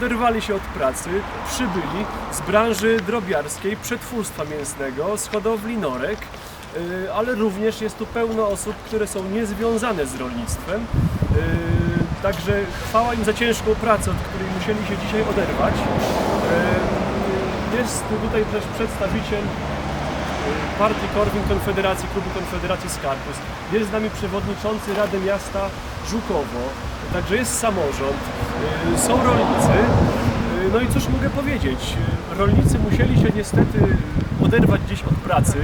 oderwali się od pracy, przybyli z branży drobiarskiej, przetwórstwa mięsnego, z hodowli norek, y, ale również jest tu pełno osób, które są niezwiązane z rolnictwem. Y, Także chwała im za ciężką pracę, od której musieli się dzisiaj oderwać. Y, Jest tutaj też przedstawiciel partii Korwin Konfederacji, Klubu Konfederacji Skarpus. Jest z nami przewodniczący Rady Miasta Żukowo, także jest samorząd, y, są rolnicy. Y, No i cóż mogę powiedzieć, y, rolnicy musieli się niestety oderwać gdzieś od pracy.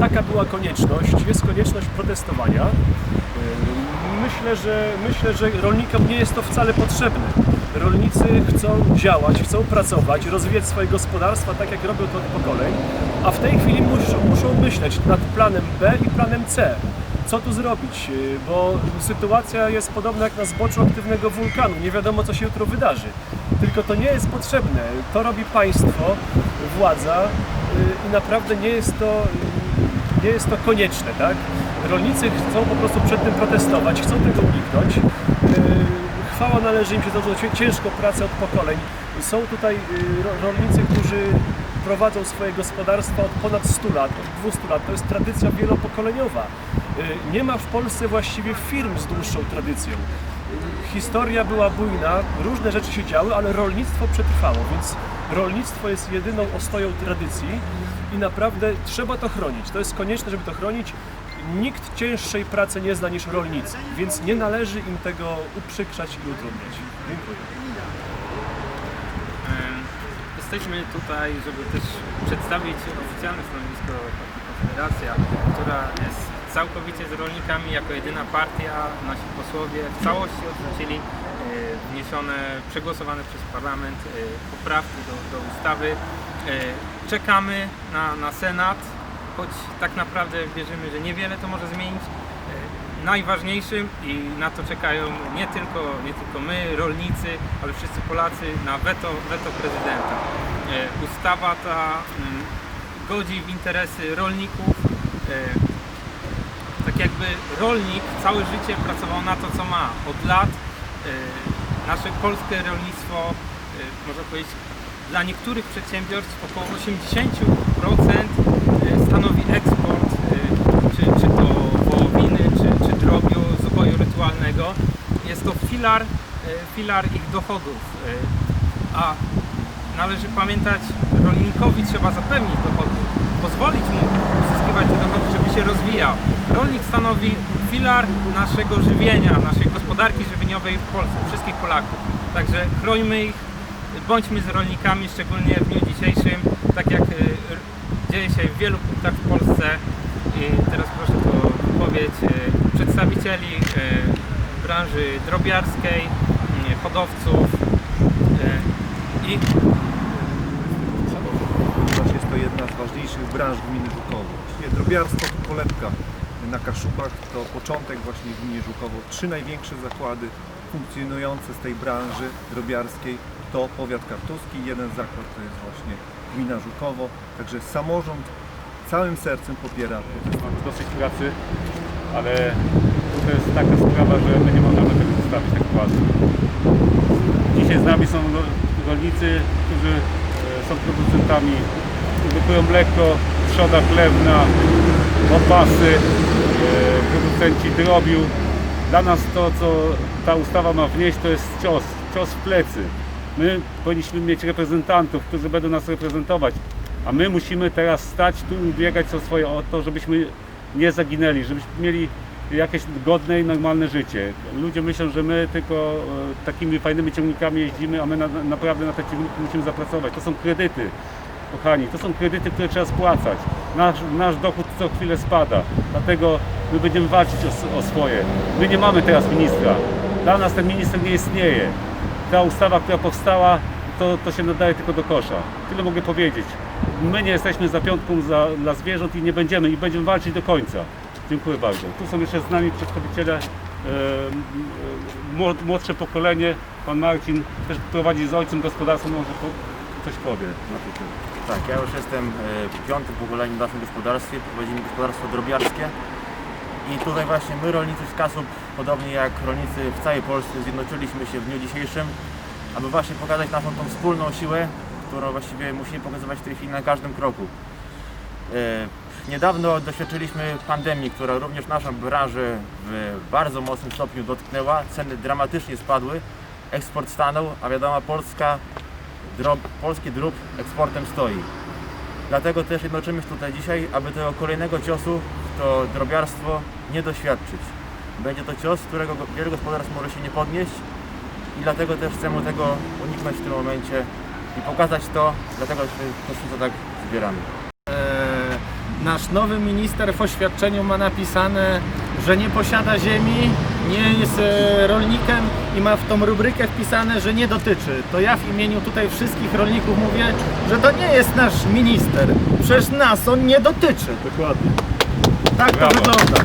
Taka była konieczność, jest konieczność protestowania. Myślę, że myślę, że rolnikom nie jest to wcale potrzebne. Rolnicy chcą działać, chcą pracować, rozwijać swoje gospodarstwa tak jak robią to od pokoleń, a w tej chwili muszą, muszą myśleć nad planem B i planem C. Co tu zrobić? Y, Bo sytuacja jest podobna jak na zboczu aktywnego wulkanu. Nie wiadomo, co się jutro wydarzy. Tylko to nie jest potrzebne. To robi państwo, władza y, i naprawdę nie jest to, y, nie jest to konieczne, tak? Rolnicy chcą po prostu przed tym protestować, chcą tego uniknąć. Chwała należy im się za ciężką pracę od pokoleń. Są tutaj ro- rolnicy, którzy prowadzą swoje gospodarstwa od ponad 100 lat, od 200 lat. To jest tradycja wielopokoleniowa. Yy, Nie ma w Polsce właściwie firm z dłuższą tradycją. Historia była bujna, różne rzeczy się działy, ale rolnictwo przetrwało, więc rolnictwo jest jedyną ostoją tradycji i naprawdę trzeba to chronić. To jest konieczne, żeby to chronić. Nikt cięższej pracy nie zna niż rolnicy, więc nie należy im tego uprzykrzać i utrudniać. Dziękuję. Jesteśmy tutaj, żeby też przedstawić oficjalne stanowisko Partii Konfederacja, która jest całkowicie z rolnikami, jako jedyna partia. Nasi posłowie w całości odrzucili e, wniesione, przegłosowane przez parlament e, poprawki do, do ustawy. E, Czekamy na, na Senat, choć tak naprawdę wierzymy, że niewiele to może zmienić. Najważniejszym i na to czekają nie tylko, nie tylko my, rolnicy, ale wszyscy Polacy na weto, weto prezydenta. E, Ustawa ta mm, godzi w interesy rolników. E, Tak jakby rolnik całe życie pracował na to, co ma. Od lat e, nasze polskie rolnictwo, można powiedzieć, dla niektórych przedsiębiorstw około 80% e, stanowi eksport, e, czy, czy to wołowiny, czy, czy drobiu z uboju Jest to filar, e, filar ich dochodów. e, A należy pamiętać, rolnikowi trzeba zapewnić dochody, pozwolić mu uzyskiwać te dochody, żeby się rozwijał. Rolnik stanowi filar naszego żywienia, naszej gospodarki żywieniowej w Polsce, wszystkich Polaków. Także chrońmy ich, bądźmy z rolnikami, szczególnie w dniu dzisiejszym, tak jak r- dzieje się w wielu punktach w Polsce. I teraz proszę o wypowiedź y, przedstawicieli branży drobiarskiej, y, hodowców y, i ponieważ jest to jedna z ważniejszych branż gminy Żukowo. Właściwie drobiarstwo tu kolebka na Kaszubach to początek właśnie w gminie Żukowo. Trzy największe zakłady funkcjonujące z tej branży drobiarskiej to powiat kartuski, jeden zakład to jest właśnie gmina Żukowo. Także samorząd całym sercem popiera protest. dosyć pracy, ale to jest taka sprawa, że my nie możemy tego zostawić tak łatwo. Dzisiaj z nami są ro- rolnicy, którzy e, są producentami, produkują mleko, trzoda chlewna, opasy, e, producenci drobiu. Dla nas to, co ta ustawa ma wnieść, to jest cios, cios w plecy. My powinniśmy mieć reprezentantów, którzy będą nas reprezentować, a my musimy teraz stać tu i biegać o swoje, o to, żebyśmy nie zaginęli, żebyśmy mieli jakieś godne i normalne życie. Ludzie myślą, że my tylko e, takimi fajnymi ciągnikami jeździmy, a my na, naprawdę na te ciągniki musimy zapracować. To są kredyty, kochani, to są kredyty, które trzeba spłacać. Nasz, nasz dochód co chwilę spada, dlatego my będziemy walczyć o, o swoje. My nie mamy teraz ministra. Dla nas ten minister nie istnieje. Ta ustawa, która powstała, to, to się nadaje tylko do kosza. Tyle mogę powiedzieć. My nie jesteśmy za piątką za, dla zwierząt i nie będziemy i będziemy walczyć do końca. Dziękuję bardzo. Tu są jeszcze z nami przedstawiciele, e, e, młod- młodsze pokolenie. Pan Marcin też prowadzi z ojcem gospodarstwo, może po, coś powie na ten temat. Tak, ja już jestem e, piątym pokoleniem w naszym gospodarstwie, prowadzimy gospodarstwo drobiarskie i tutaj właśnie my rolnicy z Kasub, podobnie jak rolnicy w całej Polsce zjednoczyliśmy się w dniu dzisiejszym aby właśnie pokazać naszą tą wspólną siłę, którą właściwie musimy pokazywać w tej chwili na każdym kroku. E, Niedawno doświadczyliśmy pandemii, która również naszą branżę w bardzo mocnym stopniu dotknęła. Ceny dramatycznie spadły, eksport stanął, a wiadomo, Polska, drob, polski drób eksportem stoi. Dlatego też jednoczymy się tutaj dzisiaj, aby tego kolejnego ciosu to drobiarstwo nie doświadczyć. Będzie to cios, którego go- wiele gospodarstw może się nie podnieść i dlatego też chcemy tego uniknąć w tym momencie i pokazać to, dlatego też to tak zbieramy. Nasz nowy minister w oświadczeniu ma napisane, że nie posiada ziemi, nie jest e, rolnikiem i ma w tą rubrykę wpisane, że nie dotyczy. To ja w imieniu tutaj wszystkich rolników mówię, że to nie jest nasz minister. Przecież nas on nie dotyczy. Dokładnie. Tak Brawo. to wygląda.